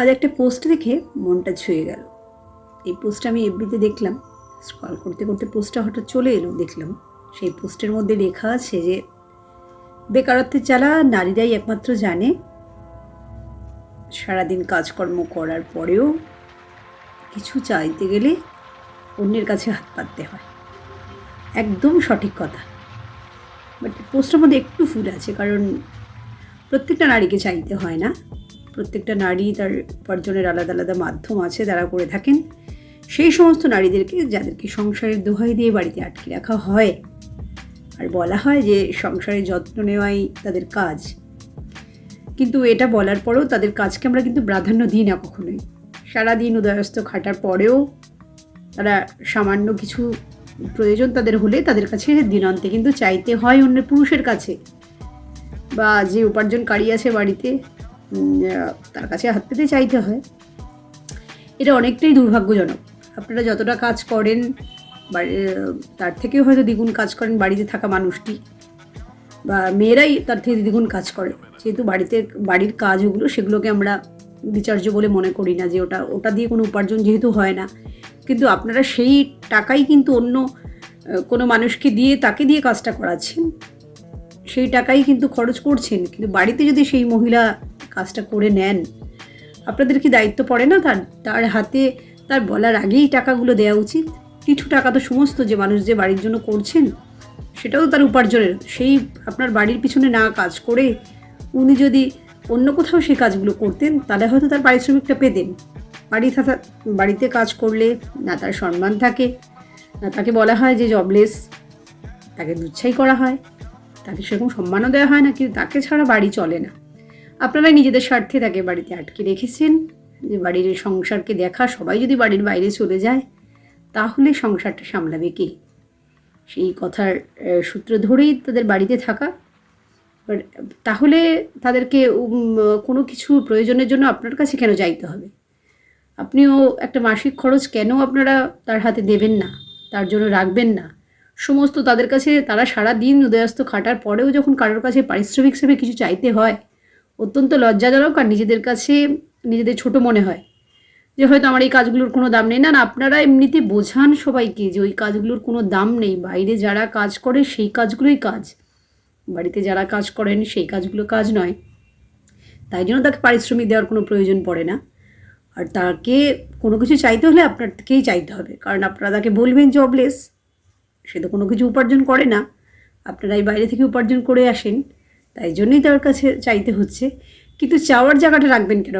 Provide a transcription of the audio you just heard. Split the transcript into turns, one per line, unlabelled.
আজ একটা পোস্ট দেখে মনটা ছুঁয়ে গেল। এই পোস্টটা আমি এফবিতে দেখলাম। স্ক্রল করতে করতে পোস্টটা হঠাৎ চলে এলো, দেখলাম। সেই পোস্টের মধ্যে লেখা আছে যে বেকারত্বের জ্বালা নারীরাই একমাত্র জানে, সারাদিন কাজকর্ম করার পরেও কিছু চাইতে গেলে অন্যের কাছে হাত পাততে হয়। একদম সঠিক কথা। বাট পোস্টের মধ্যে একটু ফুল আছে, কারণ প্রত্যেকটা নারীকে চাইতে হয় না। প্রত্যেকটা নারী তার উপার্জনের আলাদা আলাদা মাধ্যম আছে, তারা করে থাকেন। সেই সমস্ত নারীদেরকে যাদেরকে সংসারের দোহাই দিয়ে বাড়িতে আটকে রাখা হয়। আর বলা হয় যে, সংসারের যত্ন নেওয়াই তাদের কাজ। কিন্তু এটা বলার পরেও তাদের কাজকে আমরা কিন্তু প্রাধান্য দিই না কখনোই। সারাদিন উদয়স্ত খাটার পরেও তারা সামান্য কিছু প্রয়োজন তাদের হলে তাদের কাছে দিনান্তে কিন্তু চাইতে হয় অন্য পুরুষের কাছে। বা যে উপার্জনকারী আছে বাড়িতে তার কাছে হাত পেতে চাইতে হয়। এটা অনেকটাই দুর্ভাগ্যজনক। আপনারা যতটা কাজ করেন তার থেকেও হয়তো দ্বিগুণ কাজ করেন বাড়িতে থাকা মানুষটি। বা মেয়েরাই তার থেকে দ্বিগুণ কাজ করে। যেহেতু বাড়িতে, বাড়ির কাজ ওগুলো সেগুলোকে আমরা বিচার্য বলে মনে করি না যে ওটা ওটা দিয়ে কোনো উপার্জন যেহেতু হয় না। কিন্তু আপনারা সেই টাকাই কিন্তু অন্য, কোনো মানুষকে দিয়ে, তাকে দিয়ে কাজটা করাচ্ছেন। সেই টাকাই কিন্তু খরচ করছেন। কিন্তু বাড়িতে যদি সেই মহিলা কাজটা করে নেন। আপনাদের কি দায়িত্ব পড়ে না তার? তার হাতে তার বলার আগেই টাকাগুলো দেওয়া উচিত। কিছু টাকা তো সমস্ত যে মানুষ যে বাড়ির জন্য করছেন, সেটাও তার উপার্জনের। সেই আপনার বাড়ির পিছনে না কাজ করে উনি যদি অন্য কোথাও সেই কাজগুলো করতেন, তাহলে হয়তো তার পারিশ্রমিকটা পেতেন। বাড়ি থাকা, বাড়িতে কাজ করলে না তার সম্মান থাকে, না তাকে বলা হয় যে জবলেস তাকে দুচ্ছাই করা হয়। তাকে সেরকম সম্মানও দেওয়া হয় না, কিন্তু তাকে ছাড়া বাড়ি চলে না। আপনারা নিজেদের স্বার্থে তাকে বাড়িতে আটকে রেখেছেন, যে বাড়ির সংসারকে দেখা, সবাই যদি বাড়ির বাইরে চলে যায়, তাহলে সংসারটা সামলাবে কে? সেই কথার সূত্র ধরেই তাদের বাড়িতে থাকা। তাহলে তাদেরকে কোনো কিছু প্রয়োজনের জন্য আপনার কাছে কেন চাইতে হবে? আপনিও একটা মাসিক খরচ কেন আপনারা তার হাতে দেবেন না? তার জন্য রাখবেন না? সমস্ত তাদের কাছে তারা সারা দিন উদয়াস্ত খাটার পরেও যখন কারোর কাছে পারিশ্রমিক হিসেবে কিছু চাইতে হয় অত্যন্ত লজ্জাজনক আর নিজেদের কাছে নিজেদের ছোট মনে হয় যে হয়তো আমার এই কাজগুলোর কোনো দাম নেই। না না, আপনারা এমনিতে বোঝান সবাইকে যে ওই কাজগুলোর কোনো দাম নেই। বাইরে যারা কাজ করে সেই কাজগুলোই কাজ। বাড়িতে যারা কাজ করেন সেই কাজগুলো কাজ নয়। তাই জন্য তাকে পারিশ্রমিক দেওয়ার কোনো প্রয়োজন পড়ে না। আর তাকে কোনো কিছু চাইতে হলে আপনার থেকেই চাইতে হবে। কারণ আপনারা তাকে বলবেন জবলেস সে তো কোনো কিছু উপার্জন করে না। আপনারাই বাইরে থেকে উপার্জন করে আসেন। তাই জন্যই তার কাছে চাইতে হচ্ছে। কিন্তু চাওয়ার জায়গাটা রাখবেন কেন?